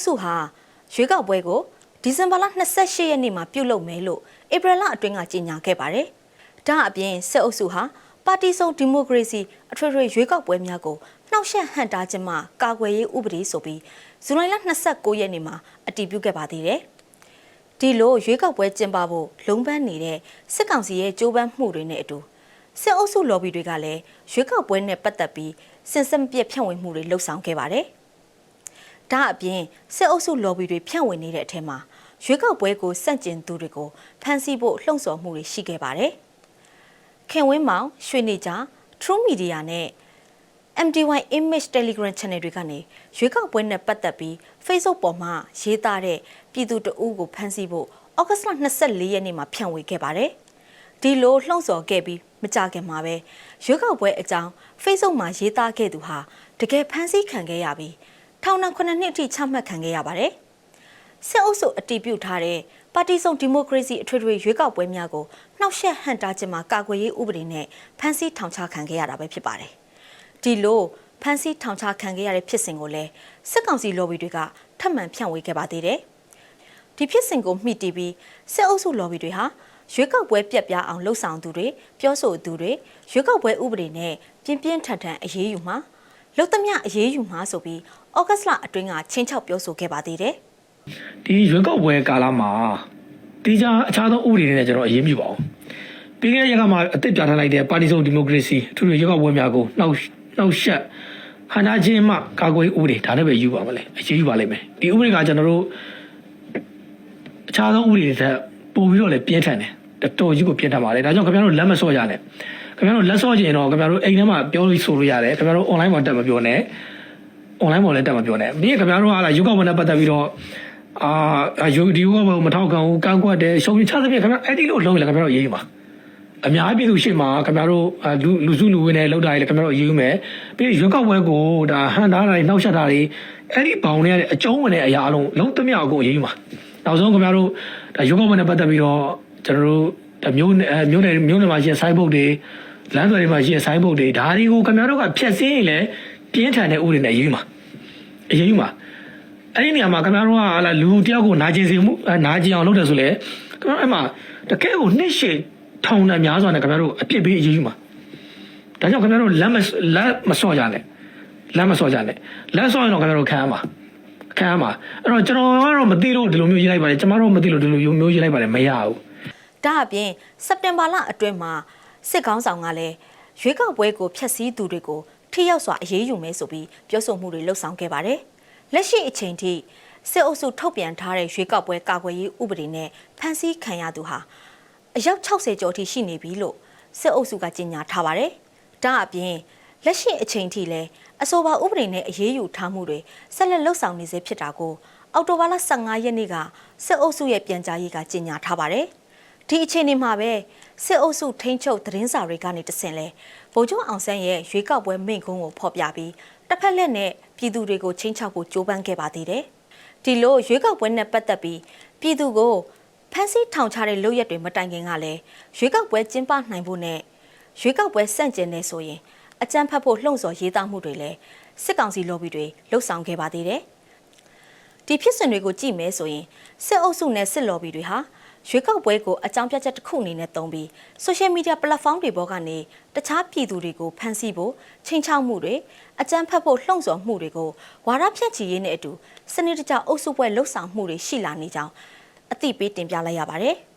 ပ်စုဟာရွေးကောက်ပွဲကိုဒီဇင်ဘာလ28ရက်နေ့မှာပြုလုပ်မယ်လို့ဧပြီလအတွင်းကကြေညာခဲ့ပါတယ်။ဒါအပြင်စစ်အုပ်စုဟာပါတီစုံဒီမိုကရေစီအထွေထွေရွေးကောက်ပွဲများကိုနှောက်ယှက်ဟန့်တားခြင်းမှကာကွယ်ရေးဥပဒေဆိုပြီးဇူလိုင်လ29ရက်နေ့မှာအတည်ပြုခဲ့ပါသေးတယ်။ဒီလိုရွေးကောက်ပွဲကျင်းပဖို့လုံးပန်းနေတဲ့စစ်ကောင်စီရဲ့ကြိုးပမ်းမှုတွေနဲ့အတူစစ်အုပ်စုလော်ဘီတွေကလည်းရွေးကောက်ပွဲနဲ့ပတ်သက်ပြီးစင်စက်မပြတ်ဖြန့်ဝေမှုတွေလှုပ်ဆောင်ခဲ့ပါတယ်။ ဒါအပြင်စစ်အုပ်စုလော်ဘီတွေဖြန့်ဝေနေတဲ့အထက်မှာရွေးကောက်ပွဲကိုစန့်ကျင်သူတွေကိုဖမ်းဆီးဖို့လှုံ့ဆော်မှုတွေရှိခဲ့ပါတယ်။ခင်ဝင်းမောင်ရွှေနေကြ True Media နဲ့ MDY Image Telegram Channel တွေကနေရွေးကောက်ပွဲနဲ့ပတ်သက်ပြီး Facebook ပေါ်မှာရေးသားတဲ့ပြည်သူတအုပ်ကိုဖမ်းဆီးဖို့ဩဂတ်စ်လ24ရက်နေ့မှာဖြန့်ဝေခဲ့ပါတယ်။ဒီလိုလှုံ့ဆော်ခဲ့ပြီးမကြခင်မှာပဲရွေးကောက်ပွဲအကြောင်း Facebook မှာရေးသားခဲ့သူဟာတကယ်ဖမ်းဆီးခံခဲ့ရပြီး ထောင်ဒဏ်9နှစ်အထိချမှတ်ခံခဲ့ရပါတယ်။စစ်အုပ်စုအတီးပြုတ်ထားတဲ့ပါတီစုံဒီမိုကရေစီအထွေထွေရွေးကောက်ပွဲများကိုနှောက်ယှက်ဟန့်တားခြင်းမှာကာကွယ်ရေးဥပဒေနဲ့ဖမ်းဆီးထောင်ချခံခဲ့ရတာပဲဖြစ်ပါတယ်။ဒီလိုဖမ်းဆီးထောင်ချခံခဲ့ရတဲ့ဖြစ်စဉ်ကိုလည်းစစ်ကောင်စီလော်ဘီတွေကထပ်မံဖြန့်ဝေခဲ့ပါသေးတယ်။ဒီဖြစ်စဉ်ကိုမှီတည်ပြီးစစ်အုပ်စုလော်ဘီတွေဟာရွေးကောက်ပွဲပြက်ပြားအောင်လှုံ့ဆော်သူတွေပြောဆိုသူတွေရွေးကောက်ပွဲဥပဒေနဲ့ပြင်းပြင်းထန်ထန်အရေးယူမှာ လုတ်သမျှအရေးယူမှာဆိုပြီးဩဂတ်စ်လအတွင်းကချင်းချောက်ပြောဆိုခဲ့ပါသေးတယ်။ဒီရွေးကောက်ပွဲကာလမှာတိကျအခြားသောဥပဒေတွေနဲ့ကျွန်တော်အရေးမြပါအောင်ပြီးခဲ့တဲ့ရက်ကမှအသစ်ပြဋ္ဌာန်းလိုက်တဲ့ပါတီစုံဒီမိုကရေစီအထူးရွေးကောက်ပွဲများကိုနှောက်နှောက်ယှက်ဟန်နာချင်းမှကာကွယ်ဥပဒေဒါနဲ့ပဲယူပါမလဲအရေးယူပါလိမ့်မယ်ဒီဥပဒေကကျွန်တော်တို့အခြားသောဥပဒေတွေထက်ပိုပြီးတော့လည်းပြင်းထန်တယ်တော်တော်ကြီးကိုပြင်းထန်ပါတယ်ဒါကြောင့်ခင်ဗျားတို့လက်မဆော့ရနဲ့ ခင်ဗျားတို့လက်ဆော့ကြရင်တော့ခင်ဗျားတို့အိမ်ထဲမှာပြောလို့ဆိုလို့ရတယ်ခင်ဗျားတို့ online မှာတက်မပြောနဲ့ online ပေါ်လည်းတက်မပြောနဲ့ပြီးရင်ခင်ဗျားတို့ကလာရုပ်ကောက်ပွဲနဲ့ပတ်သက်ပြီးတော့အာယူဒီယောကမထောက်ခံဘူးကန့်ကွက်တယ်ရှုံးချသဖြင့်ခင်ဗျာအဲ့ဒီလိုလုံးလေခင်ဗျားတို့ရေးယူပါအများပြည်သူရှေ့မှာခင်ဗျားတို့လူလူစုလူဝင်းနဲ့လောက်တာလေခင်ဗျားတို့ရေးယူမယ်ပြီးရင်ရွေးကောက်ပွဲကိုဒါဟန်တာတွေနှောက်ယှက်တာတွေအဲ့ဒီဘောင်တွေကအကျုံးဝင်တဲ့အရာအလုံးလုံးသမျှအကုန်ရေးယူပါနောက်ဆုံးခင်ဗျားတို့ဒါရွေးကောက်ပွဲနဲ့ပတ်သက်ပြီးတော့ကျွန်တော်တို့ဒါမျိုးမျိုးနယ်မျိုးနယ်မှာရှိတဲ့ site book တွေ လမ်းသွယ်တွေမှာရှိတဲ့ site book တွေဒါတွေကိုခင်ဗျားတို့ကဖျက်ဆီးရင်လည်းပြင်းထန်တဲ့ဥပဒေနဲ့ရေးယူပါအရေးယူပါအဲ့ဒီနေရာမှာခင်ဗျားတို့ကဟာလာလူတယောက်ကိုနာကျင်စေမှုနာကျင်အောင်လုပ်တယ်ဆိုလေခင်ဗျားအဲ့မှာတကယ်ကိုနှစ်ရှည်ထောင်နဲ့များစွာနဲ့ခင်ဗျားတို့အပြစ်ပေးအရေးယူပါဒါကြောင့်ခင်ဗျားတို့လက်မလက်မစော့ကြနဲ့လက်မစော့ကြနဲ့လက်စော့ရင်တော့ခင်ဗျားတို့ခံရမှာခံရမှာအဲ့တော့ကျွန်တော်ကတော့မသိလို့ဒီလိုမျိုးရေးလိုက်ပါတယ်ကျွန်တော်တို့မသိလို့ဒီလိုမျိုးရေးလိုက်ပါတယ်မရဘူးဒါအပြင်စက်တင်ဘာလအတွင်းမှာ စစ်ကောင်းဆောင်ကလည်းရွေးကောက်ပွဲကိုဖျက်ဆီးသူတွေကိုထိရောက်စွာအရေးယူမယ်ဆိုပြီးပြောဆိုမှုတွေလှုံ့ဆော်ခဲ့ပါတယ်။လက်ရှိအချိန်ထိစစ်အုပ်စုထုတ်ပြန်ထားတဲ့ရွေးကောက်ပွဲကာကွယ်ရေးဥပဒေနဲ့ဖမ်းဆီးခံရသူဟာအယောက်60ကျော်ထိရှိနေပြီလို့စစ်အုပ်စုကကြေညာထားပါတယ်။ဒါအပြင်လက်ရှိအချိန်ထိလည်းအဆိုပါဥပဒေနဲ့အရေးယူထားမှုတွေဆက်လက်လှုပ်ဆောင်နေစေဖြစ်တာကိုအော်တိုဘာလ15ရက်နေ့ကစစ်အုပ်စုရဲ့ပြန်ကြားရေးကကြေညာထားပါတယ်။ဒီအခြေအနေမှာပဲ စစ်အုပ်စုထိန်းချုပ်သတင်းစာတွေကနေတဆင့်လဲဗိုလ်ချုပ်အောင်ဆန်းရဲ့ရွေးကောက်ပွဲမိန့်ခွန်းကိုဖော်ပြပြီးတစ်ဖက်လက်နဲ့ပြည်သူတွေကိုချင်းချောက်ဖို့ကြိုးပမ်းခဲ့ပါသေးတယ်။ဒီလိုရွေးကောက်ပွဲနဲ့ပတ်သက်ပြီးပြည်သူကိုဖမ်းဆီးထောင်ချတဲ့လုပ်ရက်တွေမတိုင်ခင်ကလည်းရွေးကောက်ပွဲကျင်းပနိုင်ဖို့နဲ့ရွေးကောက်ပွဲစန့်ကျင်နေဆိုရင်အကြမ်းဖက်ဖို့လှုံ့ဆော်ရေးသားမှုတွေလည်းစစ်ကောင်စီလော်ဘီတွေလှုပ်ဆောင်ခဲ့ပါသေးတယ်။ဒီဖြစ်စဉ်တွေကိုကြည့်မယ်ဆိုရင်စစ်အုပ်စုနဲ့စစ်လော်ဘီတွေဟာ ရွေးကောက်ပွဲကိုအကြောင်းပြချက်တစ်ခုအနေနဲ့သုံးပြီး social media platform တွေပေါ်ကနေတခြားပြည်သူတွေကိုဖန်ဆီးဖို့ချိန်ချောက်မှုတွေအကြမ်းဖက်ဖို့လှုံ့ဆော်မှုတွေကိုဝါဒဖြန့်ချီရေးနဲ့အတူစနစ်တကျအုပ်စုပွဲလှုပ်ဆောင်မှုတွေရှိလာနေကြောင်းအသိပေးတင်ပြလိုက်ရပါတယ်။